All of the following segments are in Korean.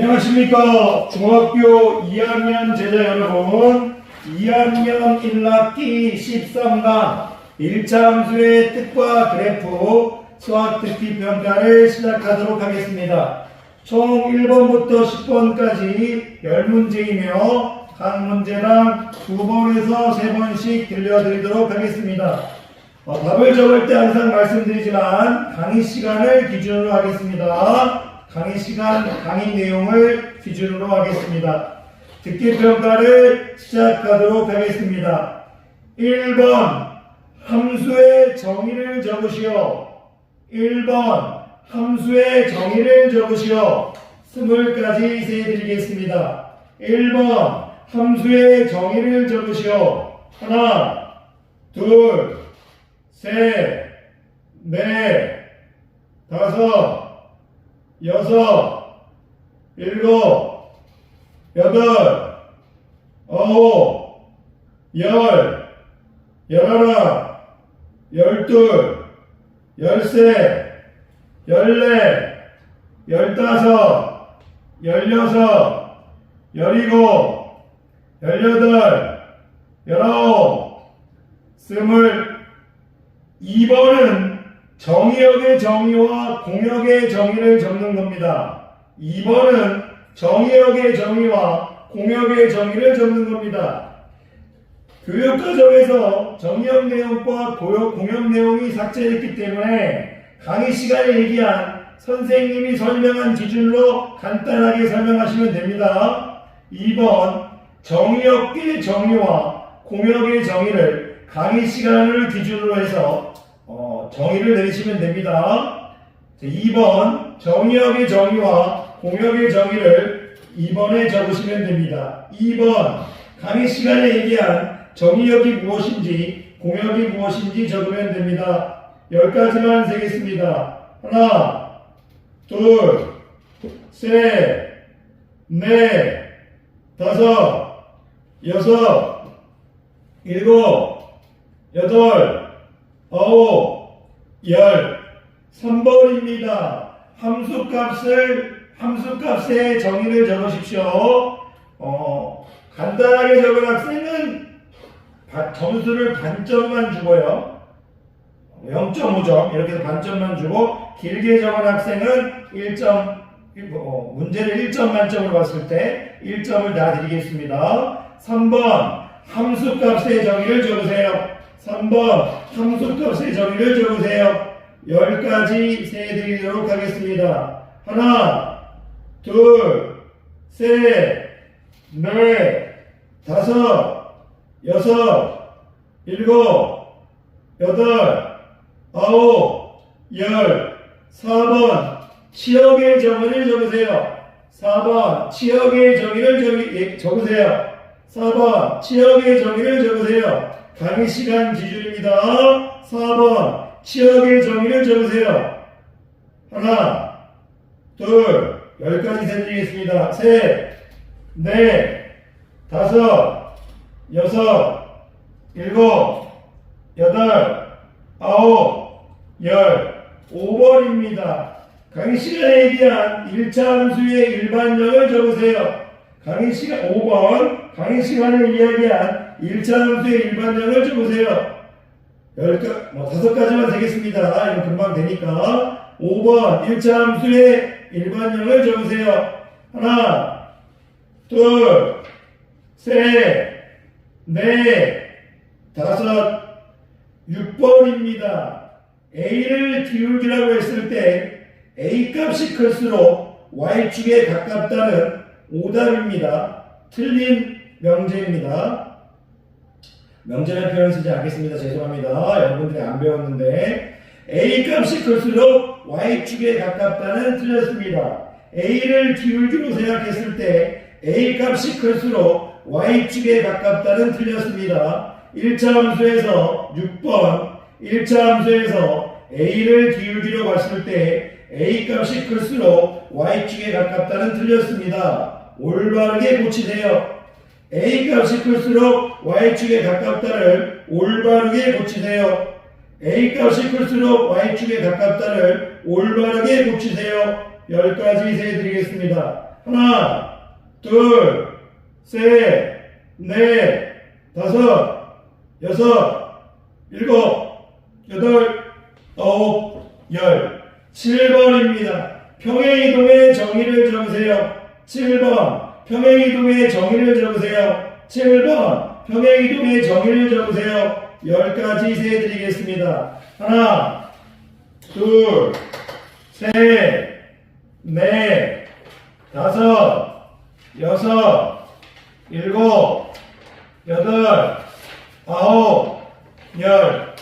안녕하십니까. 중학교 2학년 제자 여러분. 2학년 1학기 13강 1차 함수의 뜻과 그래프 수학 듣기 평가를 시작하도록 하겠습니다. 총 1번부터 10번까지 10문제이며 각 문제당 2번에서 3번씩 들려드리도록 하겠습니다. 어, 답을 적을 때 항상 말씀드리지만 강의 시간을 기준으로 하겠습니다. 강의 시간, 강의 내용을 기준으로 하겠습니다. 듣기 평가를 시작하도록 하겠습니다. 1번 함수의 정의를 적으시오. 1번 함수의 정의를 적으시오. 스물까지 세드리겠습니다. 1번 함수의 정의를 적으시오. 하나, 둘, 셋, 넷, 다섯, 여섯, 일곱, 여덟, 아홉, 열, 열하나, 열둘, 열세, 열네, 열다섯, 열여섯, 열일곱, 열여덟, 열아홉, 스물 2번은 정의역의 정의와 공역의 정의를 적는 겁니다. 2번은 정의역의 정의와 공역의 정의를 적는 겁니다. 교육과정에서 정의역 내용과 공역 내용이 삭제됐기 때문에 강의 시간에 얘기한 선생님이 설명한 기준으로 간단하게 설명하시면 됩니다. 2번 정의역의 정의와 공역의 정의를 강의 시간을 기준으로 해서 어, 정의를 내리시면 됩니다. 2번 정의역의 정의와 공역의 정의를 2번에 적으시면 됩니다. 2번 강의 시간에 얘기한 정의역이 무엇인지 공역이 무엇인지 적으면 됩니다. 10가지만 세겠습니다. 하나, 둘, 셋, 넷, 다섯, 여섯, 일곱, 여덟, 아홉, 열, 3번입니다. 함수값을, 함수값의 정의를 적으십시오. 어, 간단하게 적은 학생은 바- 점수를 반점만 주고요. 0.5점, 이렇게 해서 반점만 주고, 길게 적은 학생은 1점, 어, 문제를 1점 만점으로 봤을 때 1점을 다 드리겠습니다. 3번, 함수값의 정의를 적으세요. 3번 함수값의 정의를 적으세요. 10가지 세드리도록 하겠습니다. 하나, 둘, 셋, 넷, 다섯, 여섯, 일곱, 여덟, 아홉, 열, 4번 치역의 정의를 적으세요. 4번 치역의 정의를 적이, 예, 적으세요. 4번 치역의 정의를 적으세요. 강의 시간 기준입니다. 4번 치역의 정의를 적으세요. 하나, 둘, 열까지 세드리겠습니다. 셋, 넷, 다섯, 여섯, 일곱, 여덟, 아홉, 열, 5번입니다. 강의 시간에 얘기한 1차 함수의 일반형을 적으세요. 강의 시간 5번 강의 시간을 이야기한 1차 함수의 일반형을 적으세요. 열가 뭐 다섯 가지만 되겠습니다. 이거 금방 되니까 5번 1차 함수의 일반형을 적으세요. 하나, 둘, 셋, 넷, 다섯, 6번입니다. A를 기울기라고 했을 때 A 값이 클수록 Y축에 가깝다는 오답입니다. 틀린 명제입니다. 명제라는 표현 쓰지 않겠습니다. 죄송합니다. 여러분들이 안 배웠는데 A 값이 클수록 Y축에 가깝다는 틀렸습니다. A를 기울기로 생각했을 때 A 값이 클수록 Y축에 가깝다는 틀렸습니다. 1차 함수에서 6번 1차 함수에서 A를 기울기로 봤을 때 A 값이 클수록 Y축에 가깝다는 틀렸습니다. 올바르게 고치세요. A 값이 클수록 Y축에 가깝다를 올바르게 고치세요. A 값이 클수록 Y축에 가깝다를 올바르게 고치세요. 10가지 세드리겠습니다. 하나, 둘, 셋, 넷, 다섯, 여섯, 일곱, 여덟, 아홉, 열. 7번입니다. 평행이동의 정의를 적으세요. 7번. 평행이동의 정의를 적으세요. 7번. 평행이동의 정의를 적으세요. 10가지 세드리겠습니다. 하나, 둘, 셋, 넷, 다섯, 여섯, 일곱, 여덟, 아홉, 열.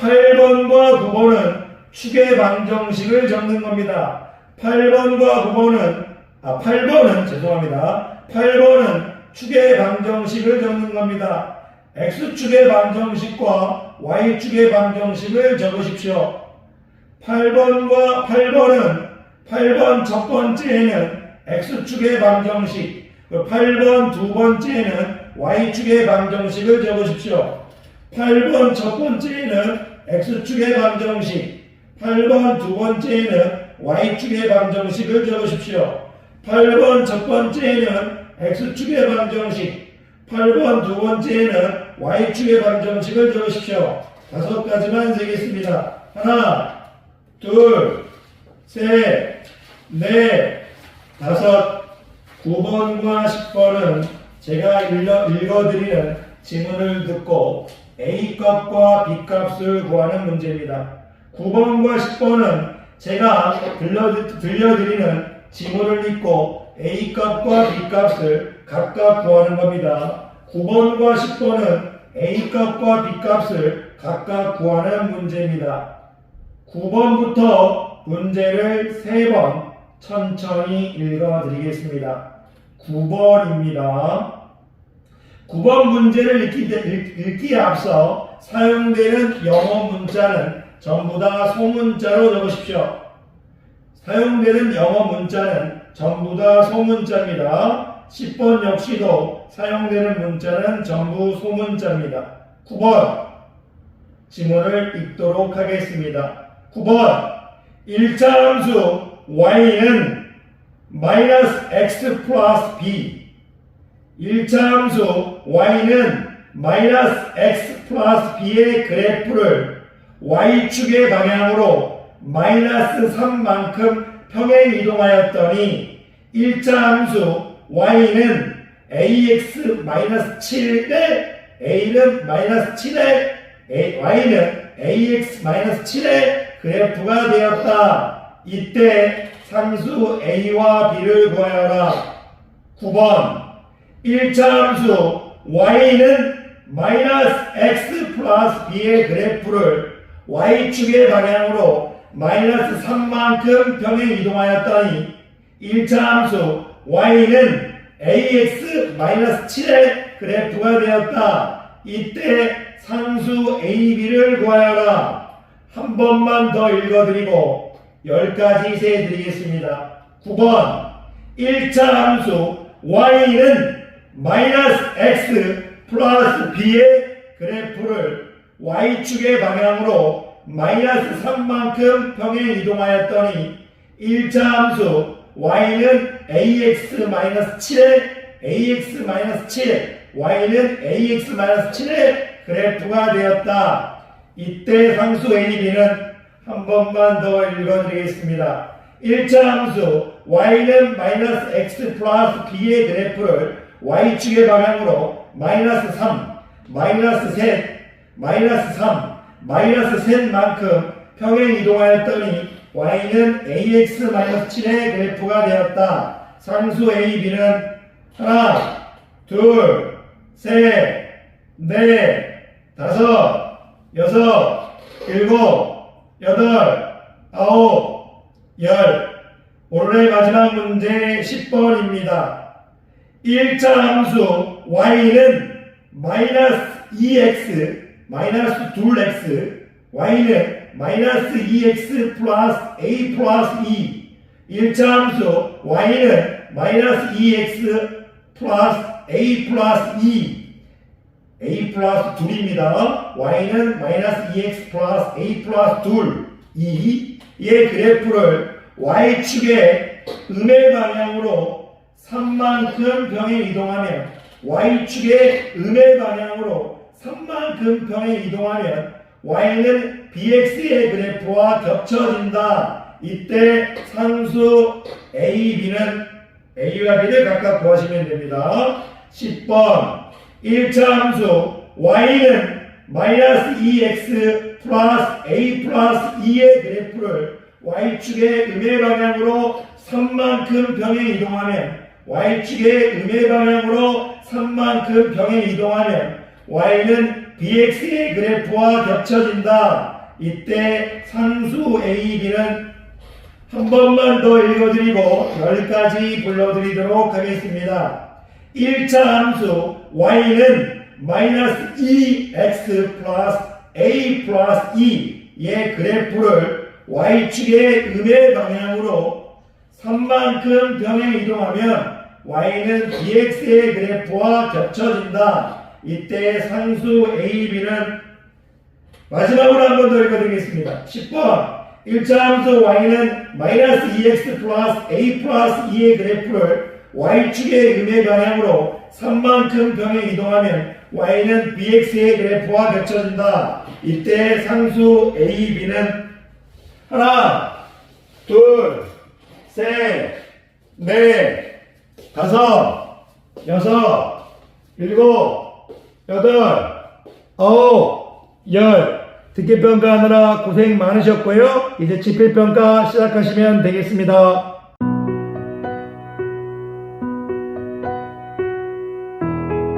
8번과 9번은 축의 방정식을 적는 겁니다. 8번과 9번은, 아, 8번은, 죄송합니다. 8번은 축의 방정식을 적는 겁니다. X축의 방정식과 Y축의 방정식을 적으십시오. 8번과 8번은 8번 첫 번째에는 X축의 방정식, 8번 두 번째에는 Y축의 방정식을 적으십시오. 8번 첫 번째에는 X축의 방정식, 8번 두 번째에는 Y축의 방정식을 적으십시오. 8번 첫 번째에는 X축의 방정식, 8번 두 번째에는 Y축의 방정식을 적으십시오. 다섯 가지만 세겠습니다. 하나, 둘, 셋, 넷, 다섯, 9번과 10번은 제가 읽어, 읽어드리는 지문을 듣고 A값과 B값을 구하는 문제입니다. 9번과 10번은 제가 들려, 들려드리는 지문을 읽고 A값과 B값을 각각 구하는 겁니다. 9번과 10번은 A값과 B값을 각각 구하는 문제입니다. 9번부터 문제를 3번 천천히 읽어드리겠습니다. 9번입니다. 9번 문제를 읽기, 읽, 읽기에 앞서 사용되는 영어 문자는 전부 다 소문자로 적으십시오. 사용되는 영어 문자는 전부 다 소문자입니다. 10번 역시도 사용되는 문자는 전부 소문자입니다. 9번 지문을 읽도록 하겠습니다. 9번 1차 함수 y는 마이너스 x 플러스 b 1차 함수 y는 마이너스 x 플러스 b의 그래프를 y축의 방향으로 마이너스 3만큼 평행 이동하였더니 1차 함수 y는 ax 마이너스 7에 a는 마이너스 7에 y는 ax 마이너스 7의 그래프가 되었다. 이때 상수 a와 b를 구하여라. 9번 1차 함수 y는 마이너스 x 플러스 b의 그래프를 y축의 방향으로 마이너스 3만큼 평행 이동하였더니 1차 함수 y는 ax 마이너스 7의 그래프가 되었다. 이때 상수 ab를 구하여라. 한 번만 더 읽어드리고 10가지 세드리겠습니다. 9번 1차 함수 y는 마이너스 x 플러스 b의 그래프를 y축의 방향으로 마이너스 3만큼 평행 이동하였더니 1차 함수 y는 ax 마이너스 7의 ax 마이너스 7 y는 ax 마이너스 7의 그래프가 되었다. 이때 상수 AB는 한 번만 더 읽어드리겠습니다. 1차 함수 y는 마이너스 x 플러스 b의 그래프를 y축의 방향으로 마이너스 3, 마이너스 셋, 마이너스 3, 마이너스 셋만큼 평행 이동하였더니 y는 ax 마이너스 7의 그래프가 되었다. 상수 AB는 하나, 둘, 셋, 넷, 다섯, 여섯, 일곱, 여덟, 아홉, 열. 오늘의 마지막 문제 10번입니다. 1차 함수 y는 마이너스 2x 마이너스 2x y는 마이너스 2x 플러스 a 플러스 2 1차 함수 y는 마이너스 2x 플러스 a 플러스 2 a 플러스 2입니다. y는 마이너스 2x 플러스 a 플러스 2 2의 그래프를 y축의 음의 방향으로 3만큼 병에 이동하면 y축의 음의 방향으로 3만큼 병에 이동하면 y는 bx의 그래프와 겹쳐진다. 이때 상수 a, b는 a와 b를 각각 구하시면 됩니다. 10번 1차 함수 y는 마이너스 2x 플러스 a 플러스 2의 그래프를 y축의 음의 방향으로 3만큼 병에 이동하면 y축의 음의 방향으로 3만큼 병에 이동하면 y는 bx의 그래프와 겹쳐진다. 이때 상수 a, b는 한 번만 더 읽어드리고 열까지 불러드리도록 하겠습니다. 1차 함수 y는 마이너스 2x 플러스 a 플러스 2의 그래프를 y축의 음의 방향으로 3만큼 병에 이동하면 y는 bx의 그래프와 겹쳐진다. 이때 상수 a, b는 마지막으로 한 번 더 읽어드리겠습니다. 10번 1차 함수 y는 마이너스 2x 플러스 a 플러스 2의 그래프를 y축의 음의 방향으로 3만큼 병에 이동하면 y는 bx의 그래프와 겹쳐진다. 이때 상수 a, b는 하나, 둘, 셋, 넷, 다섯, 여섯, 일곱, 여덟, 아홉, 열. 듣기 평가하느라 고생 많으셨고요. 이제 집필 평가 시작하시면 되겠습니다.